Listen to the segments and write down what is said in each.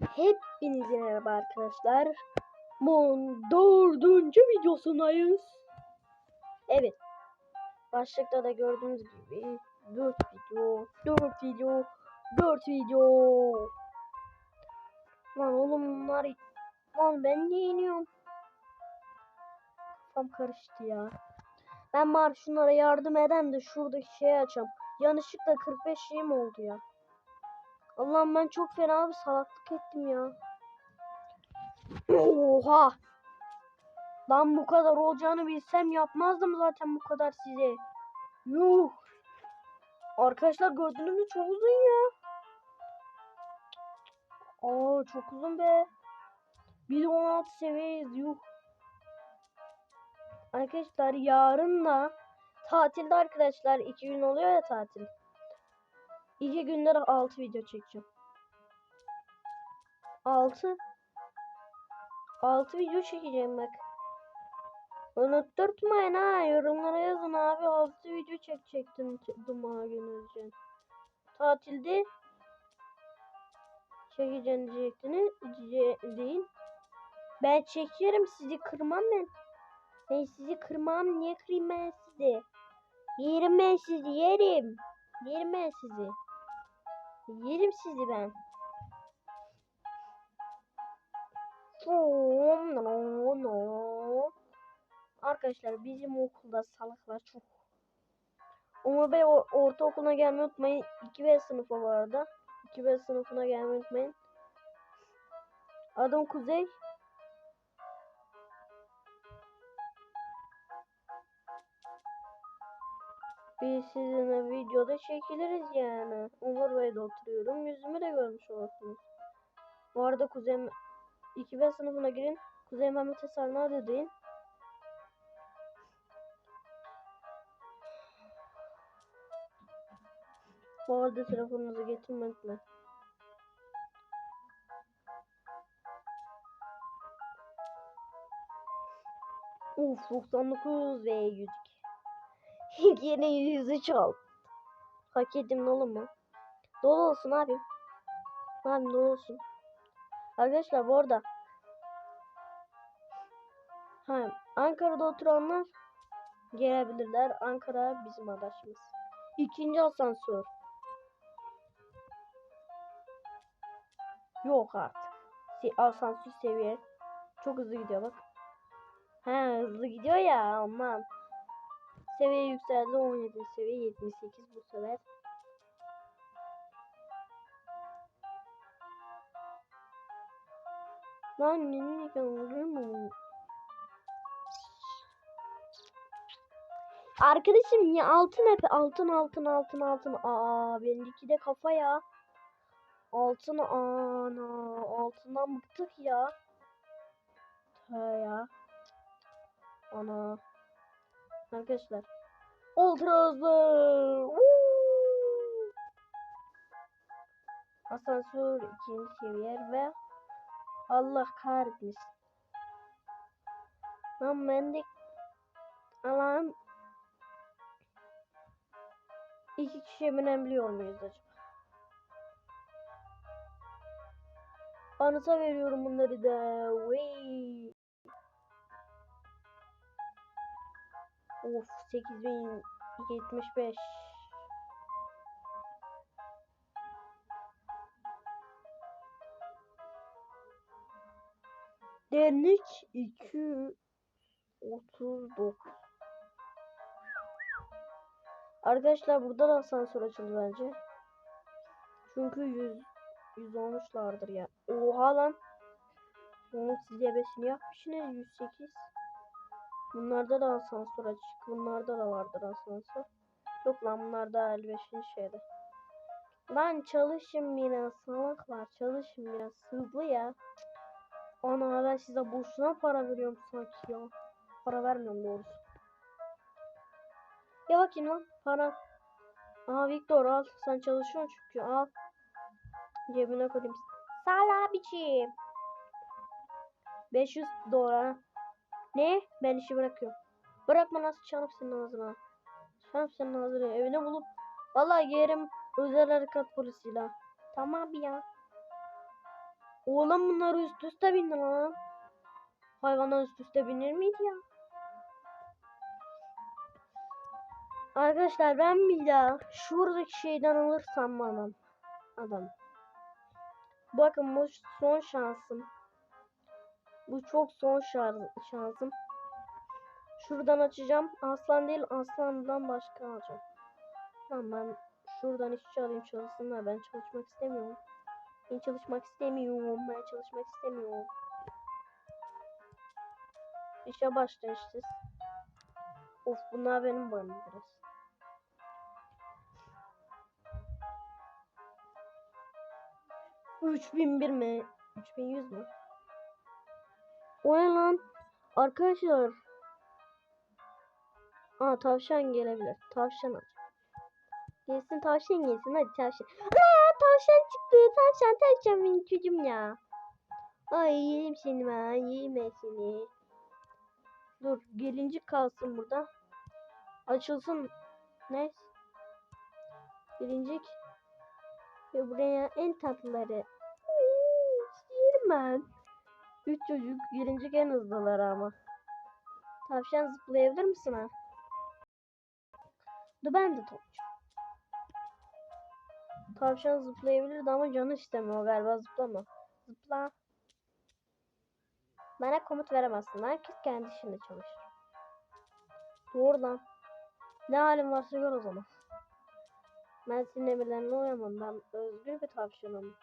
Hepinize merhaba arkadaşlar. Bunun dördüncü videosundayız. Evet. Başlıkta da gördüğünüz gibi 4 video, 4 video, 4 video. Lan oğlum bunlar... Lan ben niye iniyorum? Kafam karıştı ya. Ben bari şunlara yardım eden de şuradaki şeyi açam. Yanlışlıkla 45 şeyim oldu ya. Allah'ım ben çok fena bir salaklık ettim ya. Oha. Lan bu kadar olacağını bilsem yapmazdım zaten bu kadar size. Yuh. Arkadaşlar gördüğünüz mü çok uzun ya. Aa çok uzun be. Bir de 16 seviyeyiz yuh. Arkadaşlar yarın da tatilde arkadaşlar iki gün oluyor ya tatil. İki günde de 6 video çekeceğim. 6 6 video çekeceğim bak. Unutturtmayın ha. Yorumlara yazın abi. 6 video çekecektim Cuma günü. Tatilde çekeceğim diyecektiniz. diye- Değil. Ben çekerim sizi kırmam ben. Ben sizi kırmam. Niye kırayım ben sizi? Yerim ben sizi yerim. Yerim ben sizi. Yerim sizi ben. No, no. Arkadaşlar bizim okulda salaklar çok. Umur Bey or ortaokuluna gelmeyi unutmayın. 2B sınıfı var arada. 2B sınıfına gelmeyi unutmayın. Adım Kuzey. Biz sizinle videoda çekiliriz yani. Umur Bey'de oturuyorum. Yüzümü de görmüş olursunuz. Bu arada Kuzey 2B sınıfına girin. Kuzey Mehmet Eser nerede deyin. Bu arada telefonunuzu getirmeyin unutmayın. Uf 99 ve 102. Yine yüzü çal. Hak ettim oğlum mu? Dolu olsun abi. Abi dolu olsun. Arkadaşlar bu arada ha, Ankara'da oturanlar gelebilirler. Ankara bizim adaşımız. İkinci asansör. Yok artık. Se asansör seviye. Çok hızlı gidiyor bak. Ha hızlı gidiyor ya aman. Seviye yükseldi 17 seviye 78 bu sefer. Lan ne ne Arkadaşım ya altın hep altın altın altın altın. Aa benimki de kafa ya. Altın ana altından bıktık ya. He ya. Ana. Arkadaşlar. Ultra hızlı. Asansör ikinci seviye ve Allah kahretmesin. Lan ben de Allah'ım iki kişiye binebiliyor muyuz acaba? Anıta veriyorum bunları da. Wey. Of 8075. Dernek 239. Arkadaşlar burada da asansör açıldı bence. Çünkü 100 100 olmuşlardır ya. Oha lan. Onun siz ebesini yapmışsınız 108. Bunlarda da asansör açık. Bunlarda da vardır asansör. Yok lan bunlarda 55. şeyde. Lan çalışın biraz salaklar. Çalışın biraz. Hızlı ya. Ana ben size boşuna para veriyorum sanki ya. Para vermiyorum doğrusu. Ya bakayım lan para. Aha Victor al. Sen çalışıyorsun çünkü al. Cebine koyayım. Sağ abiciğim. 500 dolar. Ne? Ben işi bırakıyorum. Bırakma nasıl çarp senin ağzına. Çarp senin ağzına. Evine bulup. Vallahi yerim özel harekat polisiyle. Tamam ya. Oğlum bunlar üst üste bindi lan. Hayvanlar üst üste binir miydi ya? Arkadaşlar ben bir daha şuradaki şeyden alırsam adam. Adam. Bakın bu son şansım. Bu çok son şansım. Şuradan açacağım. Aslan değil aslandan başka alacağım. Tamam ben şuradan hiç çalayım çalışsınlar. Ben çalışmak istemiyorum. Ben çalışmak istemiyorum. Ben çalışmak istemiyorum. İşe başla işte. Of bunlar benim boyum biraz. Üç bin bir mi? Üç bin yüz mü? O ne lan? Arkadaşlar. Aa tavşan gelebilir. Tavşan aç. Gelsin tavşan gelsin hadi tavşan. Aa tavşan çıktı. Tavşan tavşan benim çocuğum ya. Ay yerim seni ben. Yerim ben seni. Dur gelincik kalsın burada. Açılsın. Ne? Gelincik. Ve buraya en tatlıları. Yerim ben. Üç çocuk gelincik en hızlıları ama. Tavşan zıplayabilir misin ha? Dur ben de topçu. Tavşan zıplayabilirdi ama canı istemiyor galiba zıplama. Zıpla. Bana komut veremezsin. Herkes kendi işinde çalışır. Doğru lan. Ne halin varsa gör o zaman. Ben senin emirlerine uyamam. Ben özgür bir tavşanım.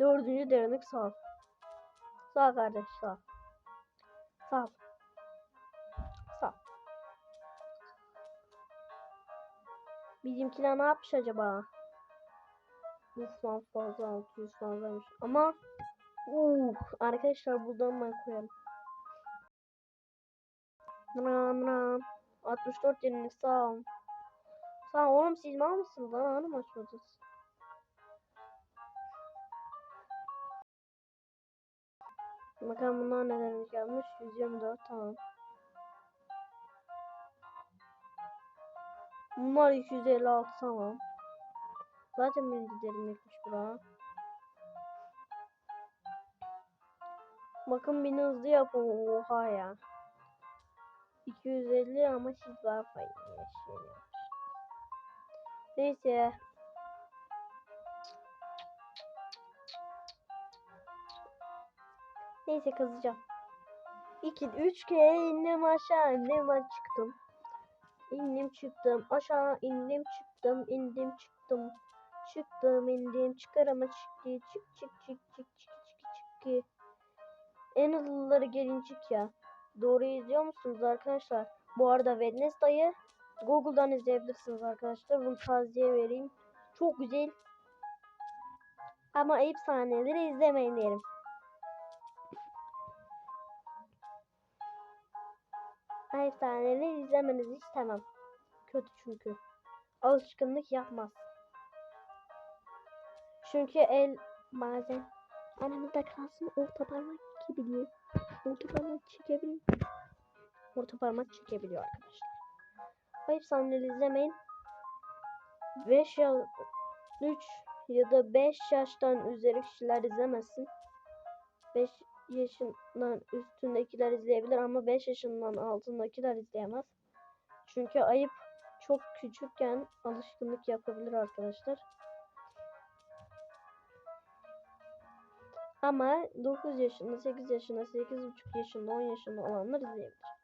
Dördüncü derinlik sağ. Sağ kardeş sağ. Sağ. Sağ. Bizimkiler ne yapmış acaba? Uf lan fazla 600 fazlaymış. Ama uh, arkadaşlar buradan ben koyalım. Nram nram. 64 derinlik sağ ol. Sağ ol oğlum siz mal mısınız lan? Hanım açmadınız. Bakalım bunlar neler gelmiş. 124 tamam. Bunlar 256 tamam. Zaten birinci derinlikmiş bura. Bakın beni hızlı yapın. Oha ya. 250 ama siz daha fazla şey. Neyse. Neyse kazacağım. 2 3 kere indim aşağı indim ben çıktım. İndim çıktım aşağı indim çıktım indim çıktım. Çıktım indim çıkar ama çıktı çık çık çık çık çık çık çık. En hızlıları gelincik ya. Doğru izliyor musunuz arkadaşlar? Bu arada Wednesday'ı Google'dan izleyebilirsiniz arkadaşlar. Bunu tavsiye vereyim. Çok güzel. Ama ayıp sahneleri izlemeyin derim. Ayıp sahneleri izlemenizi istemem. Kötü çünkü. Alışkınlık yapmaz. Çünkü el bazen aramızda kalsın orta parmak çekebiliyor. Orta parmak çekebiliyor. Orta parmak çekebiliyor arkadaşlar. Ayıp sahneleri izlemeyin. 5 ya 3 ya da 5 yaştan üzeri kişiler izlemesin. 5 yaşından üstündekiler izleyebilir ama 5 yaşından altındakiler izleyemez. Çünkü ayıp çok küçükken alışkınlık yapabilir arkadaşlar. Ama 9 yaşında, 8 yaşında, 8,5 yaşında, 10 yaşında olanlar izleyebilir.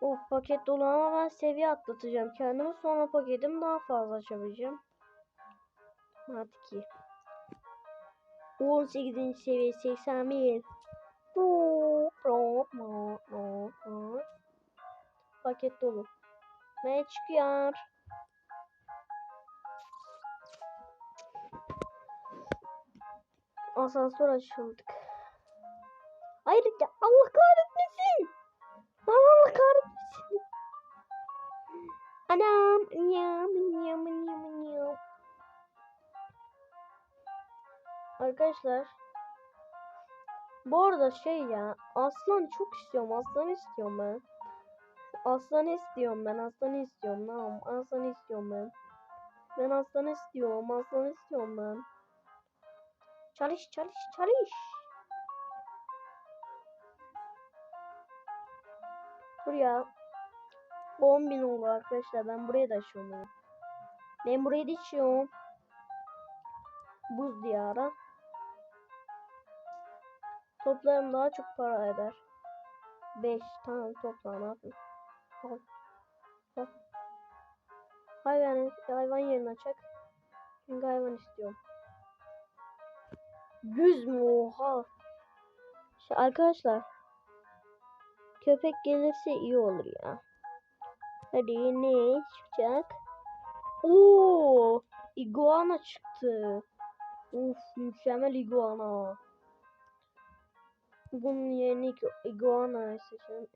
Of paket dolu ama ben seviye atlatacağım kendimi. Sonra paketim daha fazla açabileceğim. Hadi ki. 18. seviye 81. Paket dolu. Ne çıkıyor? Asansör açıldık. Hayır ya Allah kahretmesin. Allah kahretmesin. Anam. Yam, yam, Arkadaşlar. Bu arada şey ya aslan çok istiyorum aslan istiyorum ben. Aslan istiyorum ben aslan istiyorum tamam aslan istiyorum ben. Ben aslan istiyorum aslan istiyorum ben. Çalış çalış çalış. Buraya 10 bin oldu arkadaşlar ben buraya da açıyorum. Ben buraya da açıyorum. Buz diyarı. Toplarım daha çok para eder. 5 tamam topla ne yapayım. Hayvan, hayvan yerine açak. Çünkü hayvan istiyorum. 100 mü oha. Şey, arkadaşlar. Köpek gelirse iyi olur ya. Hadi ne çıkacak? Oo, iguana çıktı. Uf, mükemmel iguana. Bunun yerine igu- iguana seçelim.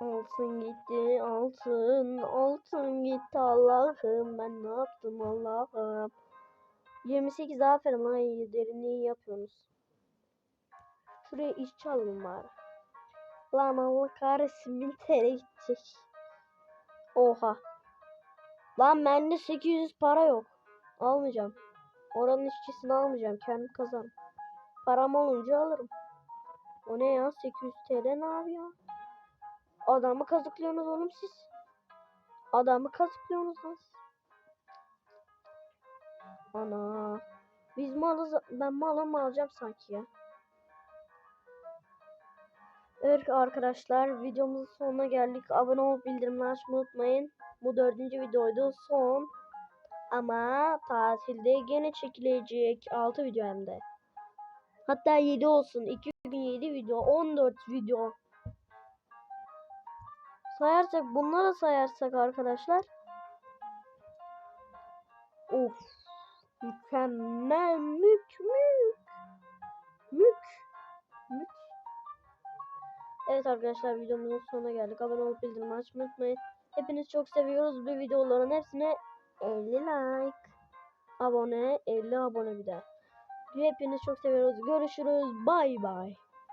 Altın gitti, altın, altın gitti Allah'ım ben ne yaptım Allah'ım. 28 aferin lan iyi derinliği yapıyorsunuz. Şuraya iş çalın bari. Lan Allah kahretsin bin TL gidecek. Oha. Lan bende 800 para yok. Almayacağım. Oranın işçisini almayacağım. Kendim kazan. Param olunca alırım. O ne ya? 800 TL ne abi ya? Adamı kazıklıyorsunuz oğlum siz. Adamı kazıklıyorsunuz lan siz. Ana. Biz malı ben malı mı alacağım sanki ya. Evet arkadaşlar videomuzun sonuna geldik. Abone olup bildirimleri açmayı unutmayın. Bu dördüncü videoydu. Son. Ama tatilde gene çekilecek. 6 video hem de. Hatta 7 olsun. 2 gün 7 video. 14 video. Sayarsak bunları sayarsak arkadaşlar. Of. Mükemmel mük mük. Mük. Mük. Evet arkadaşlar videomuzun sonuna geldik. Abone olup bildirim açmayı unutmayın. Hepinizi çok seviyoruz. Bu videoların hepsine 50 like. Abone 50 abone bir de. Hepinizi çok seviyoruz. Görüşürüz. Bay bay.